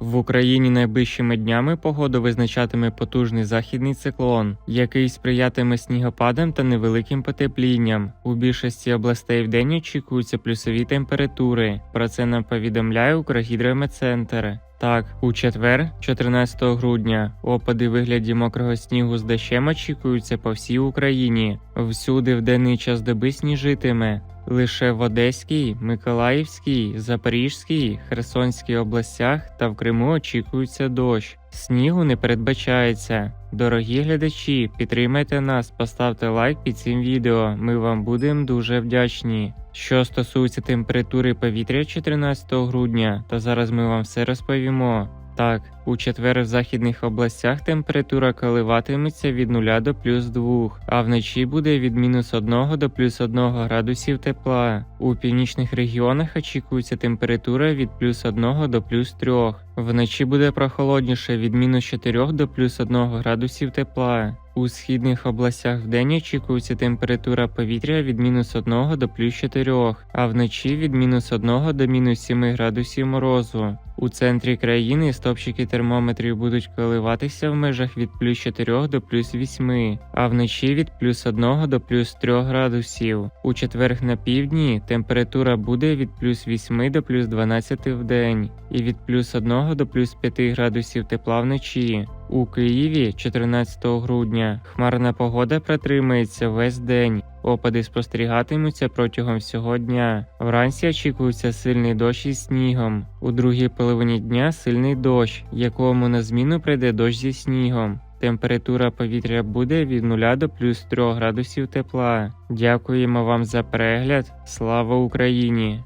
В Україні найближчими днями погоду визначатиме потужний західний циклон, який сприятиме снігопадам та невеликим потеплінням. У більшості областей вдень очікуються плюсові температури. Про це нам повідомляє Укргідрометцентр. Так, у четвер, 14 грудня, опади вигляді мокрого снігу з дощем очікуються по всій Україні. Всюди в денний час доби сніжитиме. Лише в Одеській, Миколаївській, Запорізькій, Херсонській областях та в Криму очікується дощ. Снігу не передбачається. Дорогі глядачі, підтримайте нас, поставте лайк під цим відео. Ми вам будемо дуже вдячні. Що стосується температури повітря 14 грудня, то зараз ми вам все розповімо. Так, у четвер в західних областях температура коливатиметься від 0 до плюс 2, а вночі буде від мінус 1 до плюс 1 градусів тепла. У північних регіонах очікується температура від плюс 1 до плюс 3. Вночі буде прохолодніше від мінус 4 до плюс 1 градусів тепла. У східних областях вдень очікується температура повітря від мінус 1 до плюс 4, а вночі від мінус 1 до мінус 7 градусів морозу. У центрі країни стопчики термометрів будуть коливатися в межах від плюс 4 до плюс 8, а вночі від плюс 1 до плюс 3 градусів. У четверг на півдні температура буде від плюс 8 до плюс 12 в день і від плюс 1 до плюс 5 градусів тепла вночі. У Києві 14 грудня хмарна погода протримається весь день. Опади спостерігатимуться протягом всього дня. Вранці очікується сильний дощ із снігом. У другій половині дня сильний дощ, якому на зміну прийде дощ зі снігом. Температура повітря буде від 0 до плюс 3 градусів тепла. Дякуємо вам за перегляд. Слава Україні!